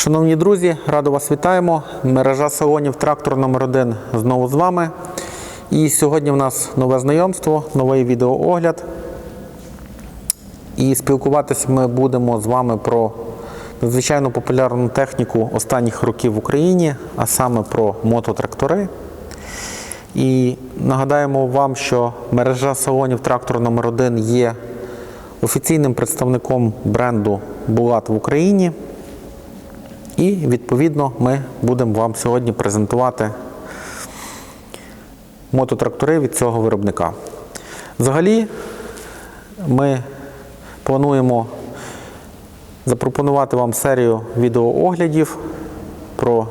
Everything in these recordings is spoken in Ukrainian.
Шановні друзі, радо вас вітаємо. Мережа салонів трактор номер 1 знову з вами. І сьогодні в нас нове знайомство, новий відеоогляд. І спілкуватися ми будемо з вами про надзвичайно популярну техніку останніх років в Україні, а саме про мототрактори. І нагадаємо вам, що мережа салонів трактор номер 1 є офіційним представником бренду Булат в Україні. І відповідно ми будемо вам сьогодні презентувати мототрактори від цього виробника. Взагалі, ми плануємо запропонувати вам серію відеооглядів про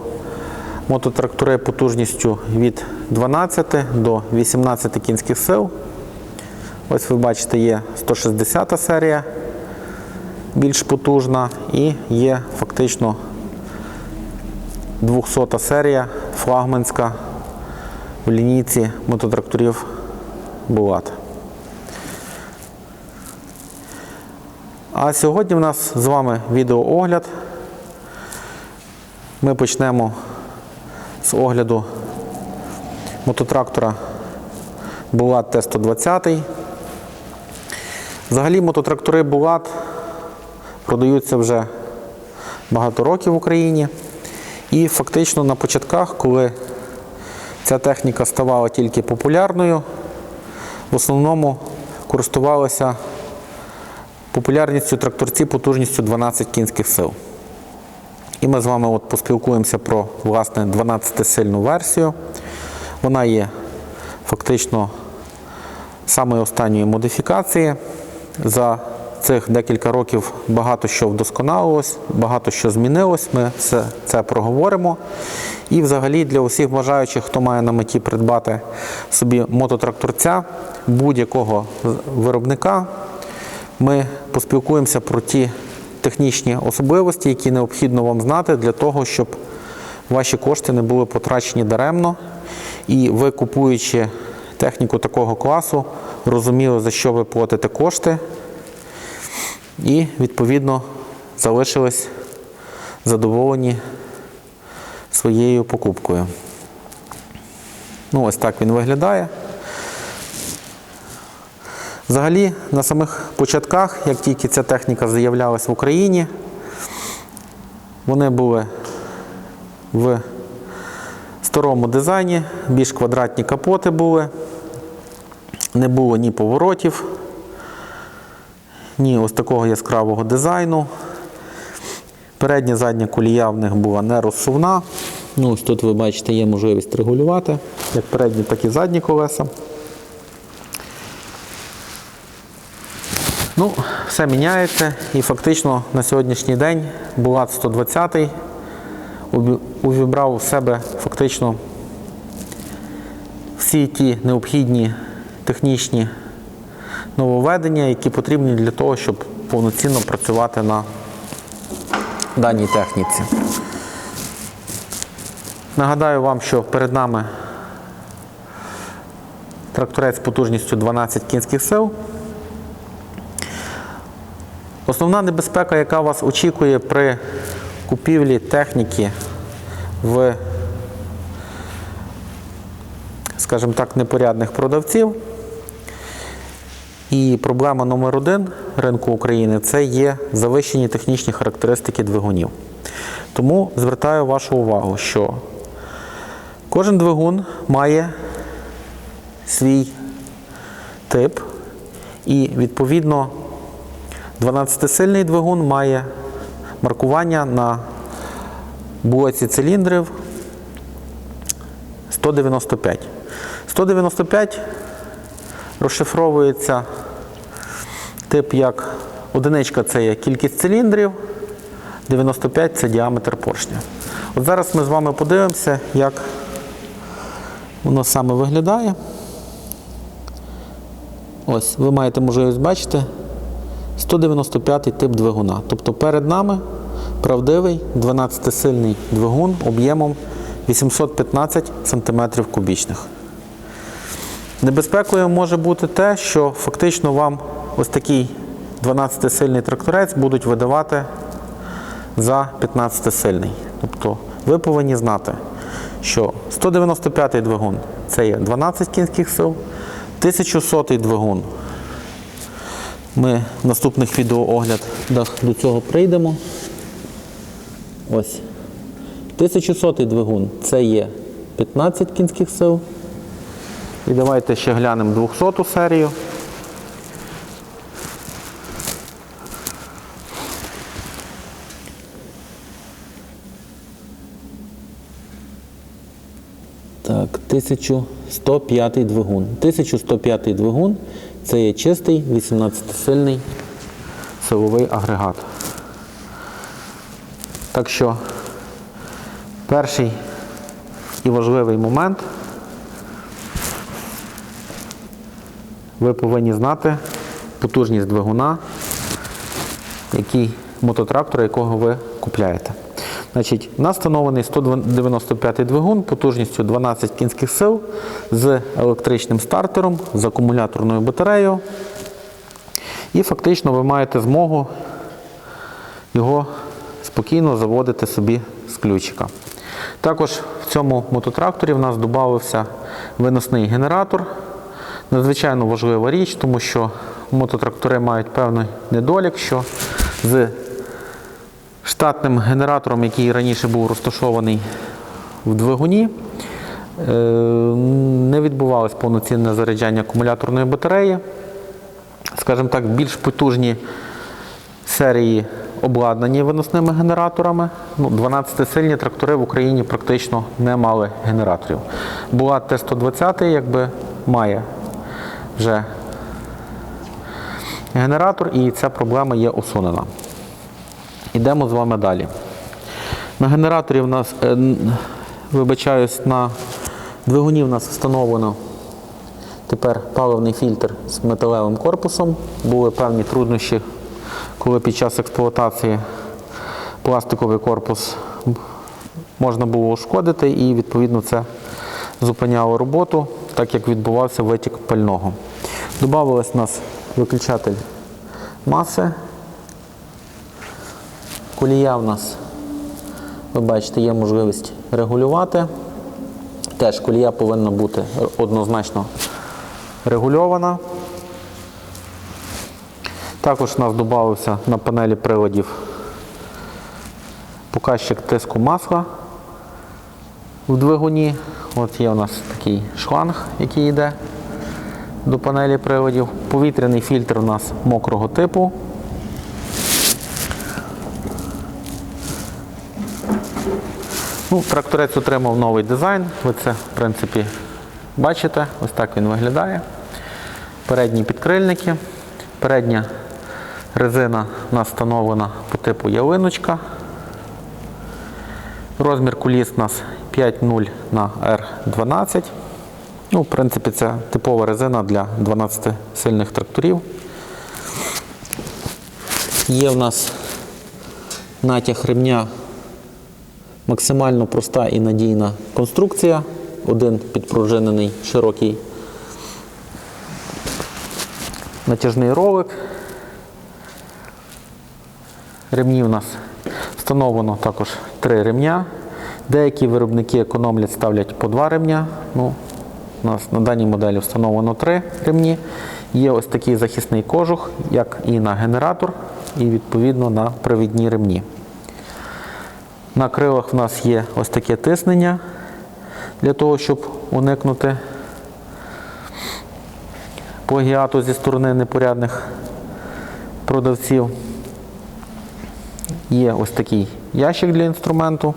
мототрактори потужністю від 12 до 18 кінських сил. Ось ви бачите, є 160 серія, більш потужна, і є фактично 200 серія флагманська в лінійці мототракторів Булат. А сьогодні в нас з вами відеоогляд. Ми почнемо з огляду мототрактора Булат Т-120. Взагалі мототрактори Булат продаються вже багато років в Україні. І фактично на початках, коли ця техніка ставала тільки популярною, в основному користувалися популярністю тракторці потужністю 12 кінських сил. І ми з вами от поспілкуємося про власне 12-сильну версію. Вона є фактично самої останньої модифікації. За цих декілька років багато що вдосконалилось, багато що змінилось. Ми все це проговоримо. І взагалі для усіх бажаючих, хто має на меті придбати собі мототракторця будь-якого виробника, ми поспілкуємося про ті технічні особливості, які необхідно вам знати для того, щоб ваші кошти не були потрачені даремно. І ви, купуючи техніку такого класу, розуміли, за що ви платите кошти, і, відповідно, залишились задоволені своєю покупкою. Ну, ось так він виглядає. Взагалі, на самих початках, як тільки ця техніка з'являлась в Україні, вони були в старому дизайні, більш квадратні капоти були, не було ні поворотів, ні ось такого яскравого дизайну. Передня задня колія в них була не розсувна. Ну, ось тут ви бачите, є можливість регулювати як передні, так і задні колеса. Ну, все міняється і фактично на сьогоднішній день Булат 120 увібрав у себе фактично всі ті необхідні технічні нововведення, які потрібні для того, щоб повноцінно працювати на даній техніці. Нагадаю вам, що перед нами тракторець з потужністю 12 кінських сил. Основна небезпека, яка вас очікує при купівлі техніки в, скажімо так, непорядних продавців. І проблема номер один ринку України це є завищені технічні характеристики двигунів. Тому звертаю вашу увагу, що кожен двигун має свій тип, і відповідно 12-сильний двигун має маркування на блоці циліндрів 195. 195 розшифровується тип як одиничка це є кількість циліндрів, 95 це діаметр поршня. От зараз ми з вами подивимося, як воно саме виглядає. Ось, ви маєте можливість бачити 195 тип двигуна. Тобто перед нами правдивий 12-сильний двигун об'ємом 815 см кубічних. Небезпекою може бути те, що фактично вам ось такий 12-сильний тракторець будуть видавати за 15 сильний. Тобто ви повинні знати, що 195-й двигун це є 12 кінських сил, 1100 двигун. Ми в наступних відеооглядах до цього прийдемо. Ось. 1100 двигун це є 15 кінських сил. І давайте ще глянемо 200 серію. Так, 1105 двигун. 1105 двигун це є чистий 18-сильний силовий агрегат. Так що перший і важливий момент повинні знати потужність двигуна, який мототрактора, якого ви купляєте. Значить, у нас встановлений 195 двигун потужністю 12 кінських сил з електричним стартером, з акумуляторною батареєю. І фактично ви маєте змогу його спокійно заводити собі з ключика. Також в цьому мототракторі в нас додався виносний генератор. Надзвичайно важлива річ, тому що мототрактори мають певний недолік, що з штатним генератором, який раніше був розташований в двигуні, е, не відбувалось повноцінне заряджання акумуляторної батареї. Скажімо так, більш потужні серії обладнані виносними генераторами. Ну, 12-сильні трактори в Україні практично не мали генераторів. Була Т-120, якби має вже генератор, і ця проблема є усунена. Йдемо з вами далі. На генераторі в нас, е, вибачаюсь, на двигуні в нас встановлено тепер паливний фільтр з металевим корпусом. Були певні труднощі, коли під час експлуатації пластиковий корпус можна було ушкодити, і відповідно це зупиняло роботу, так як відбувався витік пального. Добавилось у нас виключатель маси. Колія в нас, ви бачите, є можливість регулювати. Теж колія повинна бути однозначно регульована. Також у нас додався на панелі приладів показчик тиску масла в двигуні. От є у нас такий шланг, який йде до панелі приладів. Повітряний фільтр у нас мокрого типу. Ну, тракторець отримав новий дизайн. Ви це, в принципі, бачите. Ось так він виглядає. Передні підкрильники. Передня резина у нас встановлена по типу ялиночка. Розмір куліс у нас 5.0 на R12. Ну, в принципі, це типова резина для 12 сильних тракторів. Є в нас натяг ремня максимально проста і надійна конструкція. Один підпружинений широкий натяжний ролик. Ремні у нас встановлено також три ремня. Деякі виробники економлять, ставлять по два ремня. Ну, у нас на даній моделі встановлено три ремні. Є ось такий захисний кожух, як і на генератор, і відповідно на привідні ремні. На крилах в нас є ось таке тиснення для того, щоб уникнути плагіату зі сторони непорядних продавців. Є ось такий ящик для інструменту.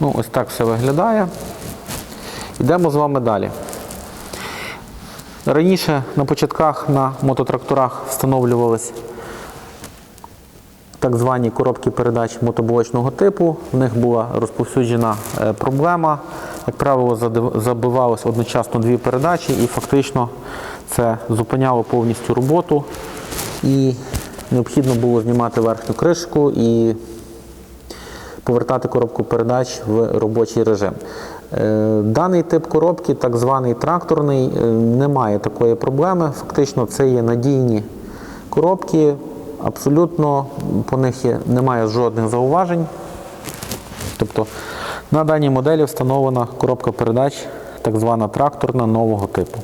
Ну, ось так все виглядає. Йдемо з вами далі. Раніше на початках на мототракторах встановлювались так звані коробки передач мотоблочного типу. В них була розповсюджена е, проблема. Як правило, забивалось одночасно дві передачі, і фактично це зупиняло повністю роботу. І необхідно було знімати верхню кришку і повертати коробку передач в робочий режим. Е, Даний тип коробки, так званий тракторний, е, не має такої проблеми. Фактично, це є надійні коробки, абсолютно по них є, немає жодних зауважень. Тобто на даній моделі встановлена коробка передач, так звана тракторна нового типу.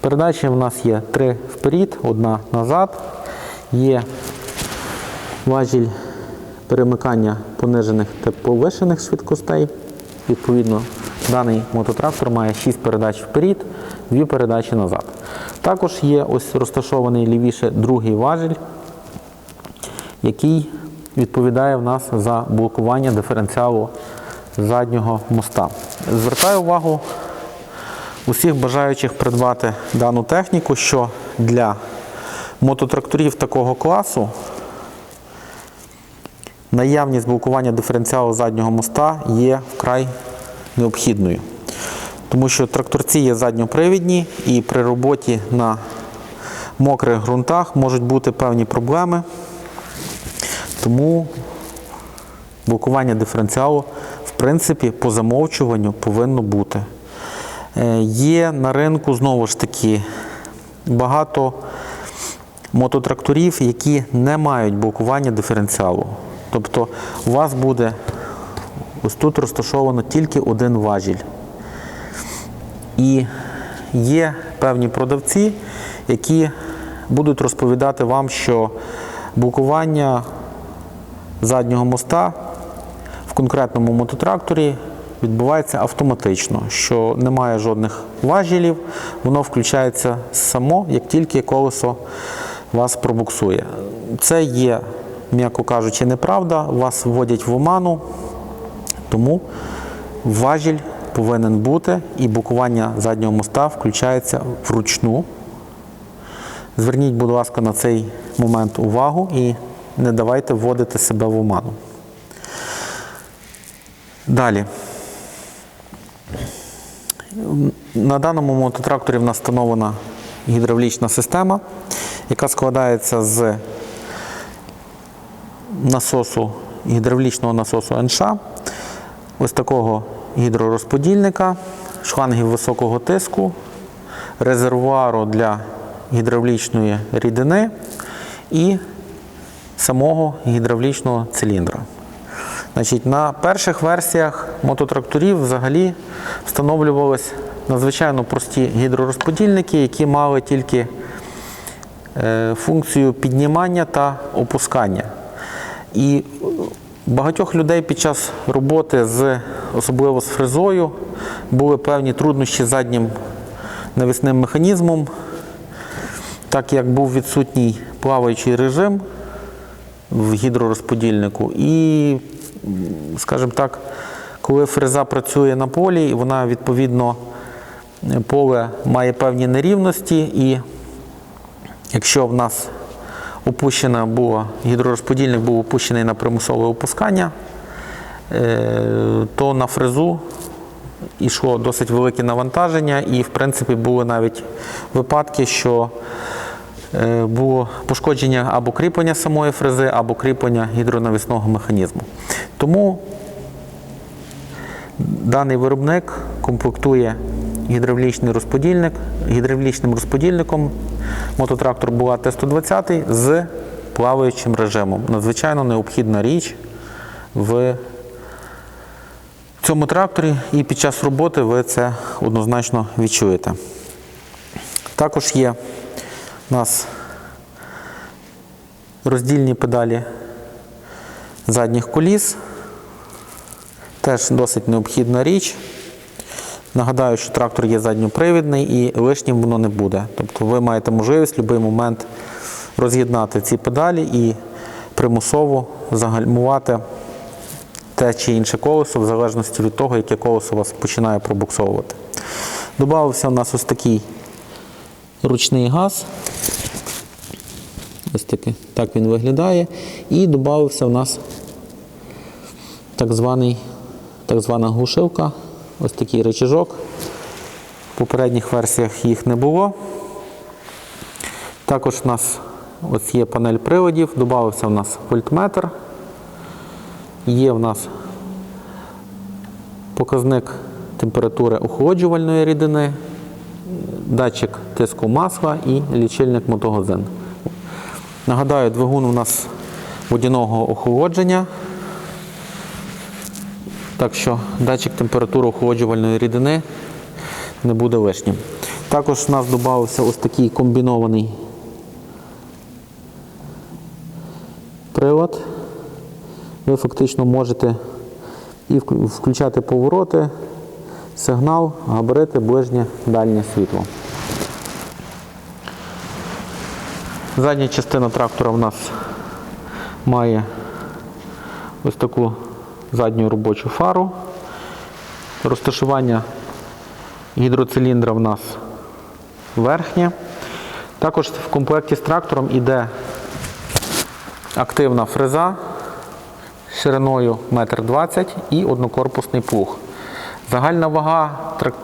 Передачі в нас є три вперед, одна назад. Є важіль перемикання понижених та повишених швидкостей. Відповідно, даний мототрактор має 6 передач вперед, 2 передачі назад. Також є ось розташований лівіше другий важіль, який відповідає в нас за блокування диференціалу заднього моста. Звертаю увагу усіх бажаючих придбати дану техніку, що для мототракторів такого класу наявність блокування диференціалу заднього моста є вкрай необхідною. Тому що тракторці є задньопривідні і при роботі на мокрих ґрунтах можуть бути певні проблеми. Тому блокування диференціалу, в принципі, по замовчуванню повинно бути. Е, Є на ринку знову ж таки багато мототракторів, які не мають блокування диференціалу. Тобто у вас буде ось тут розташовано тільки один важіль. І є певні продавці, які будуть розповідати вам, що блокування заднього моста в конкретному мототракторі відбувається автоматично, що немає жодних важелів, воно включається само, як тільки колесо вас пробуксує. Це є, м'яко кажучи, неправда, вас вводять в оману, тому важіль повинен бути і блокування заднього моста включається вручну. Зверніть, будь ласка, на цей момент увагу і не давайте вводити себе в оману. Далі. На даному мототракторі в нас встановлена гідравлічна система, яка складається з насосу, гідравлічного насосу НШ, ось такого гідророзподільника, шлангів високого тиску, резервуару для гідравлічної рідини і самого гідравлічного циліндра. Значить, на перших версіях мототракторів взагалі встановлювалися надзвичайно прості гідророзподільники, які мали тільки е, функцію піднімання та опускання. І багатьох людей під час роботи з особливо з фрезою були певні труднощі з заднім навісним механізмом, так як був відсутній плаваючий режим в гідророзподільнику. І, скажімо так, коли фреза працює на полі, і вона відповідно поле має певні нерівності, і якщо в нас опущена була, гідророзподільник був опущений на примусове опускання, е, то на фрезу йшло досить велике навантаження, і, в принципі, були навіть випадки, що е, було пошкодження або кріплення самої фрези, або кріплення гідронавісного механізму. Тому даний виробник комплектує гідравлічний розподільник, гідравлічним розподільником мототрактор була Т-120 з плаваючим режимом. Надзвичайно необхідна річ в цьому тракторі, і під час роботи ви це однозначно відчуєте. Також є у нас роздільні педалі задніх коліс. Теж досить необхідна річ. Нагадаю, що трактор є задньопривідний і лишнім воно не буде. Тобто ви маєте можливість в будь-який момент роз'єднати ці педалі і примусово загальмувати те чи інше колесо, в залежності від того, яке колесо вас починає пробуксовувати. Добавився у нас ось такий ручний газ. Ось такий, так він виглядає. І додався у нас так, званий, так звана глушилка, ось такий рычажок. В попередніх версіях їх не було. Також у нас ось є панель приладів, додався у нас вольтметр. Є в нас показник температури охолоджувальної рідини, датчик тиску масла і лічильник мотогодин. Нагадаю, двигун у нас водяного охолодження. Так що датчик температури охолоджувальної рідини не буде лишнім. Також у нас додався ось такий комбінований прилад. Ви фактично можете і включати повороти, сигнал, габарити, ближнє, дальнє світло. Задня частина трактора в нас має ось таку задню робочу фару. Розташування гідроциліндра в нас верхнє. Також в комплекті з трактором йде активна фреза шириною 1,20 м і однокорпусний плуг. Загальна вага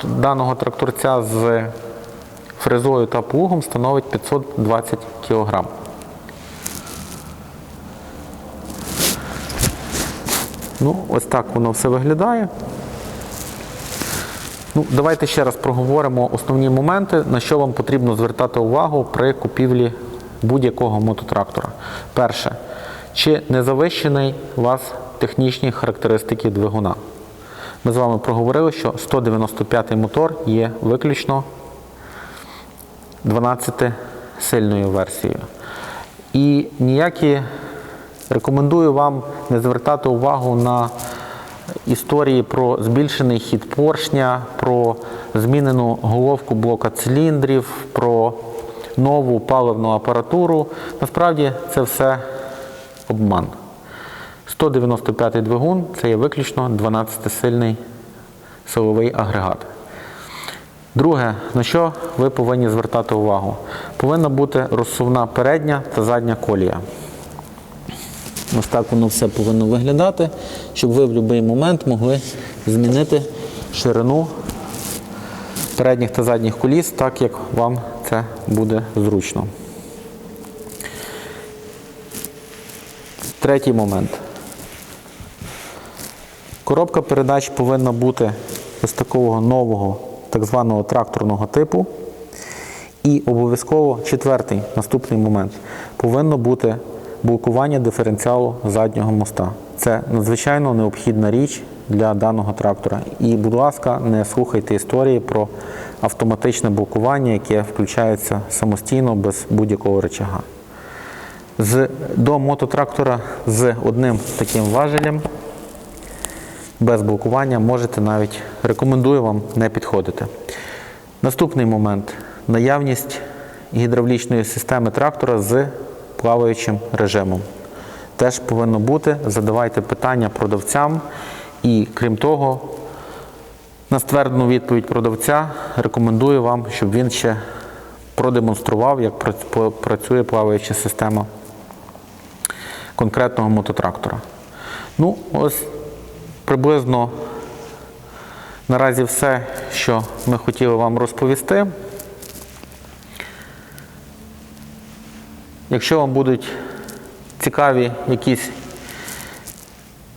даного тракторця з фрезою та плугом становить 520 кг. Ну, ось так воно все виглядає. Ну, давайте ще раз проговоримо основні моменти, на що вам потрібно звертати увагу при купівлі будь-якого мототрактора. Перше, чи не завищений у вас технічні характеристики двигуна. Ми з вами проговорили, що 195 мотор є виключно 12-сильною версією. І ніякі рекомендую вам не звертати увагу на історії про збільшений хід поршня, про змінену головку блока циліндрів, про нову паливну апаратуру. Насправді це все обман. 195 двигун це є виключно 12-сильний силовий агрегат. Друге, на що ви повинні звертати увагу? Повинна бути розсувна передня та задня колія. Ось так воно все повинно виглядати, щоб ви в будь-який момент могли змінити ширину передніх та задніх коліс, так як вам це буде зручно. Третій момент. Коробка передач повинна бути ось такого нового так званого тракторного типу. І обов'язково четвертий наступний момент повинно бути блокування диференціалу заднього моста. Це надзвичайно необхідна річ для даного трактора. І, будь ласка, не слухайте історії про автоматичне блокування, яке включається самостійно без будь-якого рычага. З, до мототрактора з одним таким важелем без блокування можете навіть рекомендую вам не підходити. Наступний момент наявність гідравлічної системи трактора з плаваючим режимом. Теж повинно бути. Задавайте питання продавцям. І крім того, на ствердну відповідь продавця рекомендую вам, щоб він ще продемонстрував, як працює плаваюча система конкретного мототрактора. Ну, ось приблизно наразі все, що ми хотіли вам розповісти. Якщо вам будуть цікаві якісь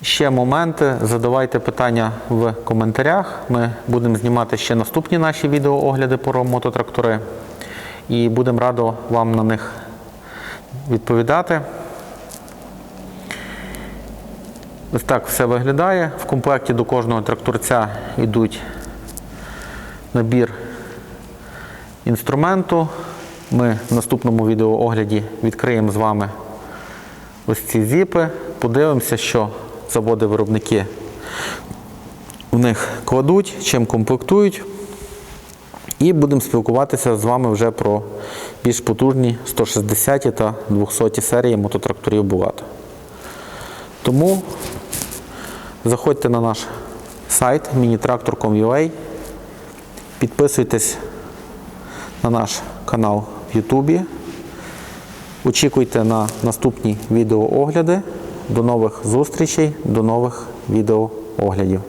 ще моменти, задавайте питання в коментарях. Ми будемо знімати ще наступні наші відеоогляди про мототрактори і будемо радо вам на них відповідати. Ось так все виглядає. В комплекті до кожного тракторця йдуть набір інструменту. Ми в наступному відеоогляді відкриємо з вами ось ці зіпи, подивимося, що заводи-виробники в них кладуть, чим комплектують. І будемо спілкуватися з вами вже про більш потужні 160 та 200 серії мототракторів Булат. Тому заходьте на наш сайт minitractor.com.ua, підписуйтесь на наш канал Ютубі. Очікуйте на наступні відеоогляди. До нових зустрічей, до нових відеооглядів.